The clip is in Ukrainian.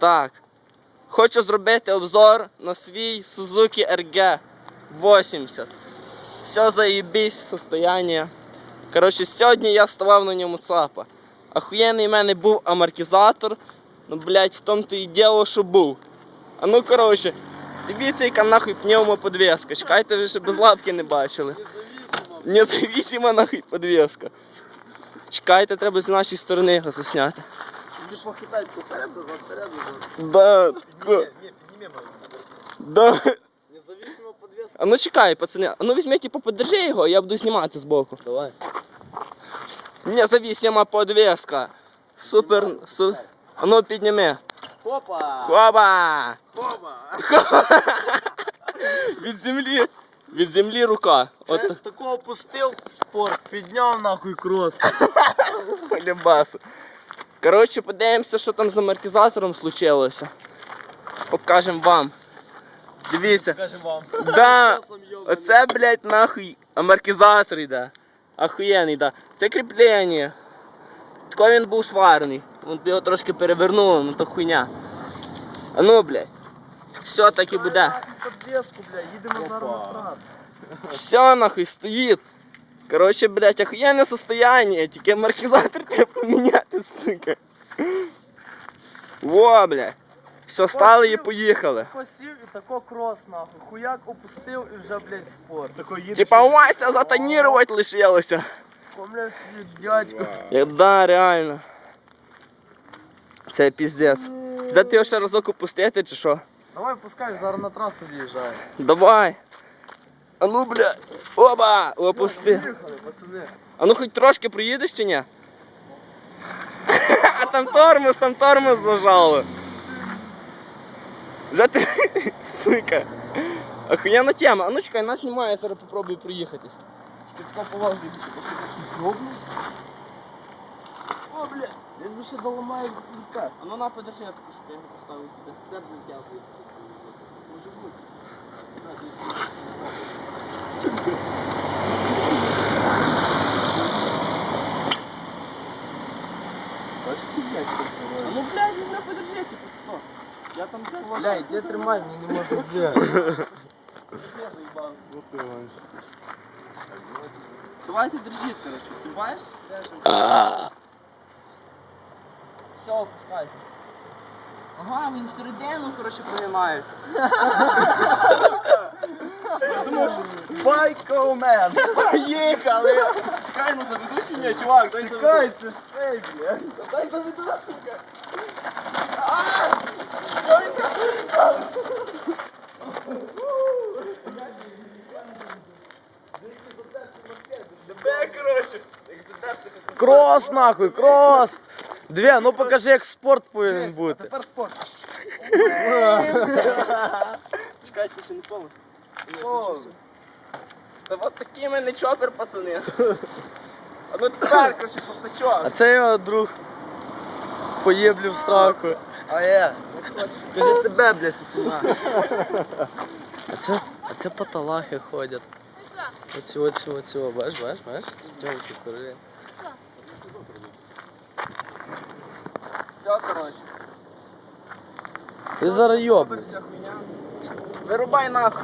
Так. Хочу зробити обзор на свій Suzuki RG 80. Все заєбісь состояние. Коротше, сьогодні я ставав на ньому ЦАПа. Охуєнний в мене був амортизатор. Ну, блядь, в тому то і діло, що був. А ну коротше, дивіться, яка нахуй пневмоподвеска. Чекайте, ви ще без лапки не бачили. Независима нахуй подвеска. Чекайте, треба з нашої сторони його засняти. Ти похитай поперед, назад, вперед, назад. Да, тако. Ні, підніми мою. Да. Независимо подвеска. А ну чекай, пацани. А ну візьми, типу, подержи його, я буду знімати збоку. Давай. Независима подвеска. Супер. Су... А ну підніми. Хопа! Хоба! Хопа! Від землі. Від землі рука. Це От такого пустив спорт, підняв нахуй крос. полюбасу. Коротше, подивимося, що там з амортизатором случилося. Покажемо вам. Дивіться. Кажем вам. Да. Оце, блядь, нахуй амортизатор йде. Охуєнний, да. Це кріплення. Тако він був сварений. Вон його трошки перевернуло, ну то хуйня. А ну, блядь. Все так і буде. Їдемо зараз на трасу. Все нахуй стоїть. Короче, блядь, охуєнне состояние, тільки амортизатор треба поміняти, сука. Во, блядь. Все, стали і поїхали. Посів і тако крос нахуй. Хуяк опустив і вже, блядь, спорт. Тако їдеш. Типа Вася затонірувати лишилося. Помля свій дядько. Я, да, реально. Це піздець. Взяти його ще разок опустити чи що? Давай пускай, зараз на трасу в'їжджає. Давай. А ну, бля. Оба! Опусти. Поїхали, пацани. А ну хоч трошки проїдеш чи ні? А там тормоз, там тормоз зажало. Вже ти, сука. Охуєнна тема. А ну чекай, нас знімає, я зараз попробую проїхатись. Чекай, тако положу. О, бля, десь би ще доламаю кінця. А ну на подержи, я таку, щоб я його поставив туди. Це б не дякую. Може бути. Ну блядь, візьми, подержи, типу, тако. Я там. Бля, іди тримай, мені не можна зробити. Давайте держіть, короче. Ти бачиш? Все, опускайте. Ага, він всередину, короче, приймається. Я думав, що Байкоумен! поїхали. Чекай, ну заведу чи ні, чувак, дай заведу. Чекай, це ж цей, бля. Дай заведу, сука. Тебе, короче. Як задерся, як Крос нахуй, крос! Дві, ну покажи, як спорт повинен бути. Тепер спорт. Чекай, це ще не повністю. Та от такий в мене чопер, пацани. А ну тепер, короче, постачок. А це його друг поєблів страху. А є. Кажи себе, бля, сусуна. А це, а це паталахи ходять. Оці, оці, оці, бачиш, бачиш, бачиш? Це тьомки кури. Все, короче. Ти зараз йобнеться. Pero ba yung mga?